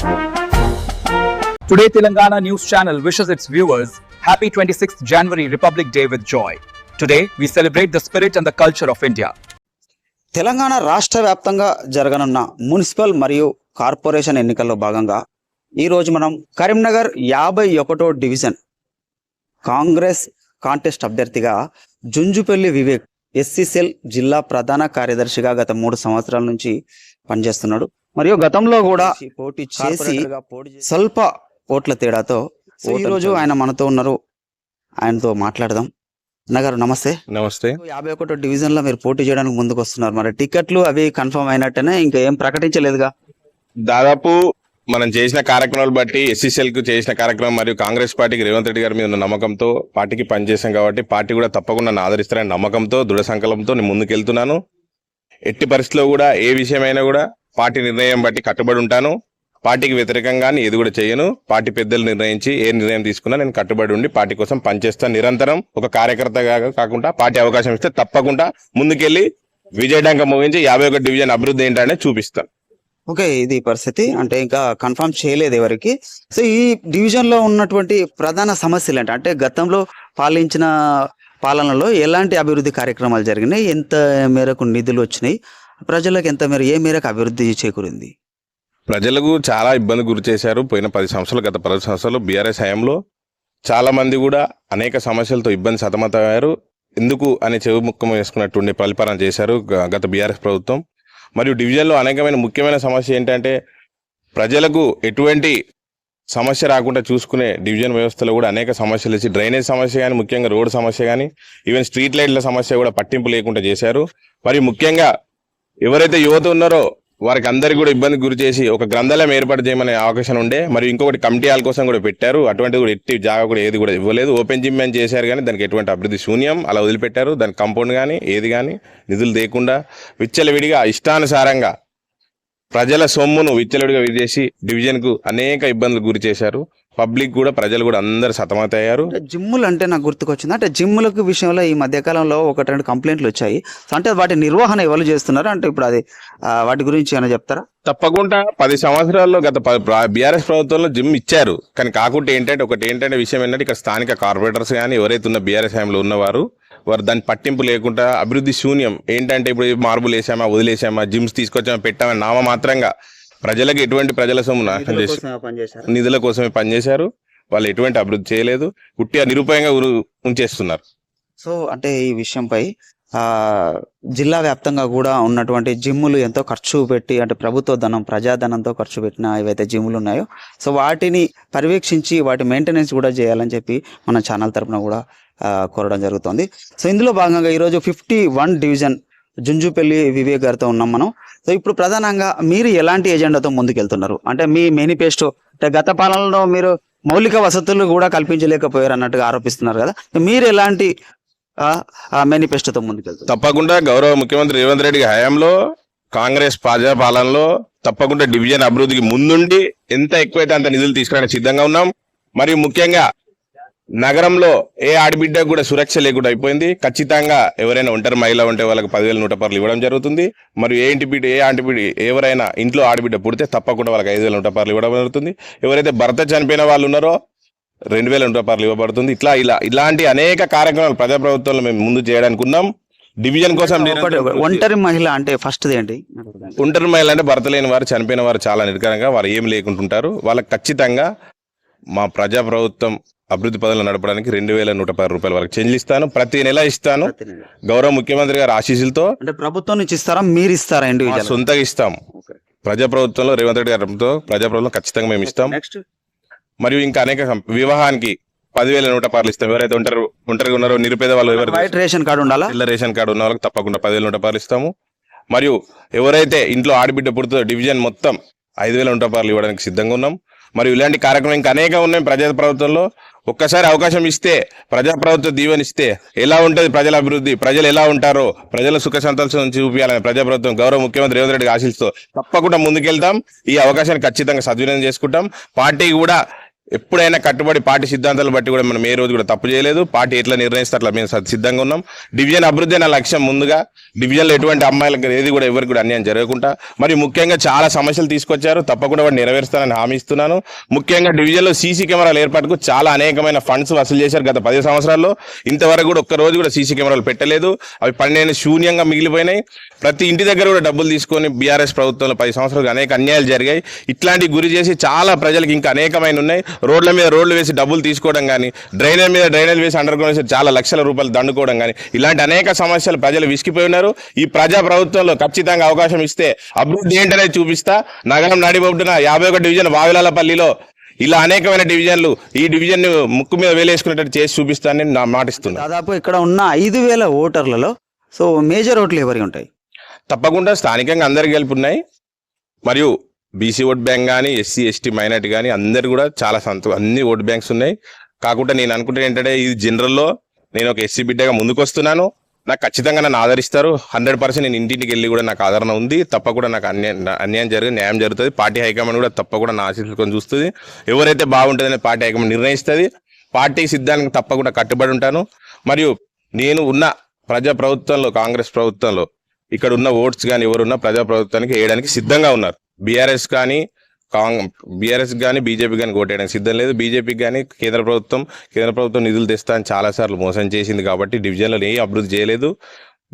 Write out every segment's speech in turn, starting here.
Today, Telangana News Channel wishes its viewers Happy 26th January Republic Day with joy. Today, we celebrate the spirit and the culture of India. Telangana రాష్ట్ర వ్యాప్తంగా జరగనున్న municipal మరియు corporation ఎన్నికల్లో భాగంగా ఈరోజు మనం కరీంనగర్ యాభై ఒకటో డివిజన్ కాంగ్రెస్ కాంటెస్ట్ అభ్యర్థిగా జుంజుపల్లి వివేక్ ఎస్సీ సెల్ జిల్లా ప్రధాన కార్యదర్శిగా గత మూడు సంవత్సరాల నుంచి పనిచేస్తున్నాడు మరియు గతంలో కూడా పోటీ చేసి స్వల్ప ఓట్ల తేడాతో ఈ రోజు ఆయన మనతో ఉన్నారు. ఆయనతో మాట్లాడదాం. అన్నగారు నమస్తే. నమస్తే. యాభై ఒకటో డివిజన్లో మీరు పోటీ చేయడానికి ముందుకు వస్తున్నారు మరి టికెట్లు అవి కన్ఫర్మ్ అయినట్టేనే? ఇంకా ఏం ప్రకటించలేదుగా? దాదాపు మనం చేసిన కార్యక్రమాలు బట్టి ఎస్సీసీఎల్కు చేసిన కార్యక్రమం మరియు కాంగ్రెస్ పార్టీకి రేవంత్ రెడ్డి గారి మీద ఉన్న నమ్మకంతో పార్టీకి పనిచేసాం కాబట్టి పార్టీ కూడా తప్పకుండా నన్ను ఆదరిస్తారని నమ్మకంతో దృఢ సంకల్పంతో నేను ముందుకెళ్తున్నాను. ఎట్టి పరిస్థితిలో కూడా ఏ విషయమైనా కూడా పార్టీ నిర్ణయం బట్టి కట్టుబడి ఉంటాను. పార్టీకి వ్యతిరేకంగా ఏది కూడా చేయను. పార్టీ పెద్దలు నిర్ణయించి ఏ నిర్ణయం తీసుకున్నా నేను కట్టుబడి ఉండి పార్టీ కోసం పనిచేస్తాను నిరంతరం. ఒక కార్యకర్తగా కాకుండా పార్టీ అవకాశం ఇస్తే తప్పకుండా ముందుకెళ్ళి విజయడంక ముగించి యాభై ఒక డివిజన్ అభివృద్ధి ఏంటనే చూపిస్తాను ఓకే ఇది పరిస్థితి. అంటే ఇంకా కన్ఫర్మ్ చేయలేదు ఎవరికి. సో ఈ డివిజన్లో ఉన్నటువంటి ప్రధాన సమస్యలు ఏంటి అంటే గతంలో పాలించిన పాలనలో ఎలాంటి అభివృద్ధి కార్యక్రమాలు జరిగినాయి? ఎంత మేరకు నిధులు వచ్చినాయి? ప్రజలకు ఎంత మేర ఏ మేరకు అభివృద్ధి చేకూరింది? ప్రజలకు చాలా ఇబ్బంది గురి చేశారు పోయిన పది సంవత్సరాలు గత పది సంవత్సరాలు బీఆర్ఎస్ హయాంలో. చాలామంది కూడా అనేక సమస్యలతో ఇబ్బంది సతమతమయ్యారు. ఎందుకు అని చెవి ముఖం వేసుకున్నట్టుండి పరిపాలన చేశారు గత బీఆర్ఎస్ ప్రభుత్వం. మరియు డివిజన్లో అనేకమైన ముఖ్యమైన సమస్య ఏంటంటే ప్రజలకు ఎటువంటి సమస్య రాకుండా చూసుకునే డివిజన్ వ్యవస్థలో కూడా అనేక సమస్యలు ఇచ్చి డ్రైనేజ్ సమస్య కానీ ముఖ్యంగా రోడ్డు సమస్య కానీ ఈవెన్ స్ట్రీట్ లైట్ల సమస్య కూడా పట్టింపు లేకుండా చేశారు. మరియు ముఖ్యంగా ఎవరైతే యువత ఉన్నారో వారికి అందరికీ కూడా ఇబ్బంది గురి చేసి ఒక గ్రంథాలయం ఏర్పాటు చేయమనే అవకాశం ఉండే. మరి ఇంకొకటి కమిటీ హాల్ కోసం కూడా పెట్టారు. అటువంటిది కూడా ఎట్టి జాగా కూడా ఏది కూడా ఇవ్వలేదు. ఓపెన్ జిమ్ అని చేశారు కానీ దానికి ఎటువంటి అభివృద్ధి శూన్యం అలా వదిలిపెట్టారు. దాని కంపౌండ్ కానీ ఏది కానీ నిధులు లేకుండా విచ్చలవిడిగా ఇష్టానుసారంగా ప్రజల సొమ్మును విచ్చలవిడిగా విడిచేసి డివిజన్కు అనేక ఇబ్బందులు గురి చేశారు. పబ్లిక్ కూడా ప్రజలు కూడా అందరు సతమతయ్యారు జిమ్ములు అంటే నాకు గుర్తుకొచ్చింది. అంటే జిమ్ములకు విషయంలో ఈ మధ్య కాలంలో ఒకటి రెండు కంప్లైంట్లు వచ్చాయి. అంటే వాటి నిర్వహణ ఎవరు చేస్తున్నారు? అంటే ఇప్పుడు అది వాటి గురించి ఏమైనా చెప్తారా? తప్పకుండా పది సంవత్సరాల్లో గత బీఆర్ఎస్ ప్రభుత్వంలో జిమ్ ఇచ్చారు. కానీ కాకుంటే ఏంటంటే ఒకటి ఏంటంటే విషయం ఏంటంటే ఇక్కడ స్థానిక కార్పొరేటర్స్ కానీ ఎవరైతే ఉన్న బీఆర్ఎస్ హయాంలో ఉన్నవారు వారు దాని పట్టింపు లేకుండా అభివృద్ధి శూన్యం. ఏంటంటే ఇప్పుడు మార్బుల్ వేసామా వదిలేసామా జిమ్స్ తీసుకొచ్చామా పెట్టామా నామ మాత్రంగా ప్రజలకు ఎటువంటి ప్రజల సొమ్ము నాశనం చేసి పనిచేశారు. నిధుల కోసమే పనిచేశారు. వాళ్ళు ఎటువంటి అభివృద్ధి చేయలేదు. ఉట్టిగా నిరుపాయంగా ఉంచేస్తున్నారు. సో అంటే ఈ విషయంపై ఆ జిల్లా వ్యాప్తంగా కూడా ఉన్నటువంటి జిమ్ములు ఎంతో ఖర్చు పెట్టి అంటే ప్రభుత్వ ధనం ప్రజాధనంతో ఖర్చు పెట్టిన ఏవైతే జిమ్ములు ఉన్నాయో సో వాటిని పర్యవేక్షించి వాటి మెయింటెనెన్స్ కూడా చేయాలని చెప్పి మన ఛానల్ తరపున కూడా కోరడం జరుగుతుంది. సో ఇందులో భాగంగా ఈరోజు fifty one division Junjupalli Vivek గారితో ఉన్నాం మనం. సో ఇప్పుడు ప్రధానంగా మీరు ఎలాంటి ఎజెండాతో ముందుకెళ్తున్నారు? అంటే మీ మేనిఫెస్టో అంటే గత పాలనలో మీరు మౌలిక వసతులు కూడా కల్పించలేకపోయారు అన్నట్టుగా ఆరోపిస్తున్నారు కదా. మీరు ఎలాంటి మేనిఫెస్టోతో ముందుకెళ్తారు? తప్పకుండా గౌరవ ముఖ్యమంత్రి రేవంత్ రెడ్డి హయాంలో కాంగ్రెస్ ప్రజా పాలనలో తప్పకుండా డివిజన్ అభివృద్ధికి ముందుండి ఎంత ఎక్కువైతే అంత నిధులు తీసుకురావడానికి సిద్ధంగా ఉన్నాం. మరియు ముఖ్యంగా నగరంలో ఏ ఆడబిడ్డకు కూడా సురక్ష లేకుండా అయిపోయింది. ఖచ్చితంగా ఎవరైనా ఒంటరి మహిళ ఉంటే వాళ్ళకి పదివేల నూట పర్లు ఇవ్వడం జరుగుతుంది. మరియు ఏ ఇంటి బిడ్డ ఏ ఆంటి బిడ్డ ఎవరైనా ఇంట్లో ఆడబిడ్డ పుడితే తప్పకుండా వాళ్ళకి ఐదు వేల నూట పర్లు ఇవ్వడం జరుగుతుంది. ఎవరైతే భర్త చనిపోయిన వాళ్ళు ఉన్నారో రెండు వేల నూట పర్లు ఇవ్వబడుతుంది. ఇట్లా ఇలా ఇలాంటి అనేక కార్యక్రమాలు ప్రజాప్రభుత్వంలో మేము ముందు చేయడానికి ఉన్నాం. డివిజన్ కోసం. ఒంటరి మహిళ అంటే ఫస్ట్ ఏంటి? ఒంటరి మహిళ అంటే భర్త లేని వారు చనిపోయిన వారు చాలా నిర్కరంగా వారు ఏం లేకుంటుంటారు. వాళ్ళకి ఖచ్చితంగా మా ప్రజా ప్రభుత్వం అభివృద్ధి పనులు నడపడానికి రెండు వేల నూట పది రూపాయల వరకు చెల్లిస్తాను ప్రతి నెల ఇస్తాను. గౌరవ ముఖ్యమంత్రి గారి ఆశీస్సులతో అంటే ప్రభుత్వం నుంచి ఇస్తారా? మీరు ఇస్తారా ఇండివిజువల్ సొంతగా ఇస్తాం. ప్రజా ప్రభుత్వంలో రేవంత్ రెడ్డి గారితో ప్రజా ప్రభుత్వం ఖచ్చితంగా మేము ఇస్తాం. నెక్స్ట్ మరియు ఇంకా అనేక వివాహానికి పదివేల నూట పార్లు ఇస్తాం. ఎవరైతే ఒంటరి ఒంటరిగా ఉన్నారో నిరుపేద వాళ్ళు ఎవరు వైట్ రేషన్ కార్డు ఉండాలా? తెల్ల రేషన్ కార్డు ఉన్న వాళ్ళకి తప్పకుండా పదివేల నూట రూపాయలు ఇస్తాము. మరియు ఎవరైతే ఇంట్లో ఆడబిడ్డ పుడుతుందో డివిజన్ మొత్తం ఐదు వేల నూట రూపాయలు ఇవ్వడానికి సిద్ధంగా ఉన్నాం. మరియు ఇలాంటి కార్యక్రమం ఇంకా అనేక ఉన్నాయి ప్రజా ప్రభుత్వంలో. ఒక్కసారి అవకాశం ఇస్తే ప్రజా దీవెనిస్తే ఇస్తే ఎలా ఉంటుంది ప్రజల అభివృద్ధి? ప్రజలు ఎలా ఉంటారో ప్రజల సుఖ సంతోషం చూపించాలని ప్రజా ప్రభుత్వం గౌరవ ముఖ్యమంత్రి రేవంత్ రెడ్డి ఆశిస్తూ తప్పకుండా ముందుకెళ్తాం. ఈ అవకాశాన్ని ఖచ్చితంగా సద్వినియోగం చేసుకుంటాం. పార్టీ కూడా ఎప్పుడైనా కట్టుబడి పార్టీ సిద్ధాంతాలు బట్టి కూడా మనం ఏ రోజు కూడా తప్పు చేయలేదు. పార్టీ ఎట్లా నిర్ణయిస్తే అట్లా మేము సిద్ధంగా ఉన్నాం. డివిజన్ అభివృద్ధి నా లక్ష్యం ముందుగా డివిజన్లో ఎటువంటి అమ్మాయిలకు ఏది కూడా ఎవరికి కూడా అన్యాయం జరగకుండా మరి ముఖ్యంగా చాలా సమస్యలు తీసుకొచ్చారు. తప్పకుండా వాటిని నెరవేరుస్తానని హామీ ఇస్తున్నాను. ముఖ్యంగా డివిజన్లో సీసీ కెమెరాల ఏర్పాటుకు చాలా అనేకమైన ఫండ్స్ వసూలు చేశారు గత పది సంవత్సరాల్లో. ఇంతవరకు కూడా ఒక్క రోజు కూడా సీసీ కెమెరాలు పెట్టలేదు. అవి పన్నెండు శూన్యంగా మిగిలిపోయినాయి. ప్రతి ఇంటి దగ్గర కూడా డబ్బులు తీసుకొని బీఆర్ఎస్ ప్రభుత్వంలో పది సంవత్సరాలు అనేక అన్యాయాలు జరిగాయి. ఇట్లాంటి గురి చేసి చాలా ప్రజలకు ఇంకా అనేకమైన ఉన్నాయి. రోడ్ల మీద రోడ్లు వేసి డబ్బులు తీసుకోవడం కానీ డ్రైనేజ్ మీద డ్రైనేజ్ వేసి అండర్ గ్రౌండ్ వేసి చాలా లక్షల రూపాయలు దండుకోవడం కానీ ఇలాంటి అనేక సమస్యలు ప్రజలు విసిగిపోయి ఉన్నారు. ఈ ప్రజా ప్రభుత్వంలో ఖచ్చితంగా అవకాశం ఇస్తే అభివృద్ధి ఏంటనేది చూపిస్తా. నగరం నడిబొడ్డున యాభై ఒక డివిజన్ వావిలాలపల్లిలో ఇలా అనేకమైన డివిజన్లు ఈ డివిజన్ ముక్కు మీద వేలేసుకునేటట్టు చేసి చూపిస్తానని నా మాటిస్తున్నా దాదాపు ఇక్కడ ఉన్న ఐదు వేల ఓటర్లలో సో మేజర్ ఓట్లు ఎవరికి ఉంటాయి? తప్పకుండా స్థానికంగా అందరికి గెలుపు ఉన్నాయి మరియు బీసీ ఓట్ బ్యాంక్ కానీ ఎస్సీ ఎస్టీ మైనార్టీ కానీ అందరు కూడా చాలా సంతో అన్ని ఓట్ బ్యాంక్స్ ఉన్నాయి. కాకుండా నేను అనుకుంటే ఏంటంటే ఇది జనరల్లో నేను ఒక ఎస్సీ బిడ్డగా ముందుకు వస్తున్నాను నాకు ఖచ్చితంగా నన్ను ఆదరిస్తారు. హండ్రెడ్ పర్సెంట్ నేను ఇంటింటికి వెళ్ళి కూడా నాకు ఆదరణ ఉంది. తప్పకుండా నాకు అన్యాయం అన్యాయం జరిగి న్యాయం జరుగుతుంది. పార్టీ హైకమాండ్ కూడా తప్పకుండా నా ఆశీస్సుకొని చూస్తుంది. ఎవరైతే బాగుంటుందని పార్టీ హైకమాండ్ నిర్ణయిస్తుంది. పార్టీ సిద్ధానికి తప్పకుండా కట్టుబడి ఉంటాను. మరియు నేను ఉన్న ప్రజా ప్రభుత్వంలో కాంగ్రెస్ ప్రభుత్వంలో ఇక్కడ ఉన్న ఓట్స్ కానీ ఎవరున్నా ప్రజా ప్రభుత్వానికి వేయడానికి సిద్ధంగా ఉన్నారు. బీఆర్ఎస్ కానీ కాంగ్ బీఆర్ఎస్ కానీ బీజేపీ కానీ ఓటేయడానికి సిద్ధం లేదు. బీజేపీకి కానీ కేంద్ర ప్రభుత్వం కేంద్ర ప్రభుత్వం నిధులు తెస్తా అని చాలాసార్లు మోసం చేసింది కాబట్టి డివిజన్లో ఏ అభివృద్ధి చేయలేదు.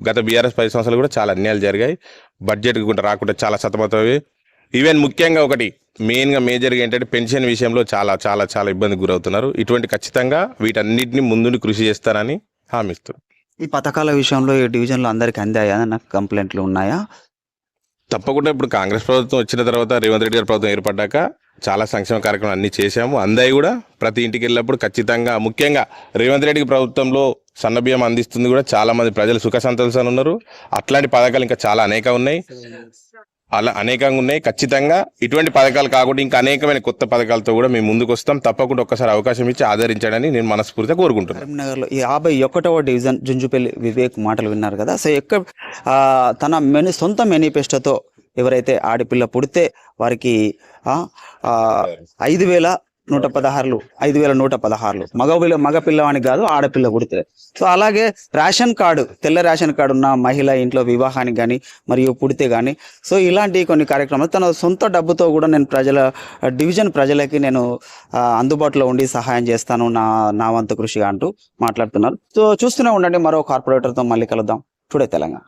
గత బీఆర్ఎస్ పది సంవత్సరాలు కూడా చాలా అన్యాయాలు జరిగాయి. బడ్జెట్ కూడా రాకుండా చాలా సతమతమయ్యాయి. ఈవెన్ ముఖ్యంగా ఒకటి మెయిన్గా మేజర్గా ఏంటంటే పెన్షన్ విషయంలో చాలా చాలా చాలా ఇబ్బందికి గురవుతున్నారు. ఇటువంటి ఖచ్చితంగా వీటన్నిటిని ముందుండి కృషి చేస్తానని హామీ ఈ పథకాల విషయంలో ఈ డివిజన్లో అందరికీ అందాయా? నాకు కంప్లైంట్లు ఉన్నాయా? తప్పకుండా ఇప్పుడు కాంగ్రెస్ ప్రభుత్వం వచ్చిన తర్వాత రేవంత్ రెడ్డి గారి ప్రభుత్వం ఏర్పడ్డాక చాలా సంక్షేమ కార్యక్రమాలు అన్ని చేశాము. అందాయి కూడా ప్రతి ఇంటికి వెళ్ళినప్పుడు ఖచ్చితంగా ముఖ్యంగా రేవంత్ రెడ్డి ప్రభుత్వంలో సన్నబియ్యం అందిస్తుంది కూడా చాలా మంది ప్రజలు సుఖ సంతోషాలు ఉన్నారు. అట్లాంటి పథకాలు ఇంకా చాలా అనేక ఉన్నాయి. అలా అనేకంగా ఉన్నాయి. ఖచ్చితంగా ఇటువంటి పథకాలు కాకుండా ఇంకా అనేకమైన కొత్త పథకాలతో కూడా మేము ముందుకు వస్తాం తప్పకుండా ఒక్కసారి అవకాశం ఇచ్చి ఆదరించడని నేను మనస్ఫూర్తిగా కోరుకుంటున్నాను. కరీంనగర్లో ఈ యాభై ఒకటవ డివిజన్ జుంజుపల్లి వివేక్ మాటలు విన్నారు కదా. సో ఎక్కడ తన మెని సొంత మేనిఫెస్టోతో ఎవరైతే ఆడపిల్ల పుడితే వారికి ఐదు వేల నూట పదహారులు ఐదు వేల నూట పదహారులు మగ పిల్ల మగ పిల్లవానికి కాదు ఆడపిల్ల పుడితే సో అలాగే రేషన్ కార్డు తెల్ల రేషన్ కార్డు ఉన్న మహిళ ఇంట్లో వివాహానికి కానీ మరియు పుడితే కానీ సో ఇలాంటి కొన్ని కార్యక్రమాలు తన సొంత డబ్బుతో కూడా నేను ప్రజల డివిజన్ ప్రజలకి నేను అందుబాటులో ఉండి సహాయం చేస్తాను నా నా వంతు కృషిగా అంటూ మాట్లాడుతున్నారు. సో చూస్తూనే ఉండండి మరో కార్పొరేటర్తో మళ్ళీ కలుద్దాం. టుడే తెలంగాణ.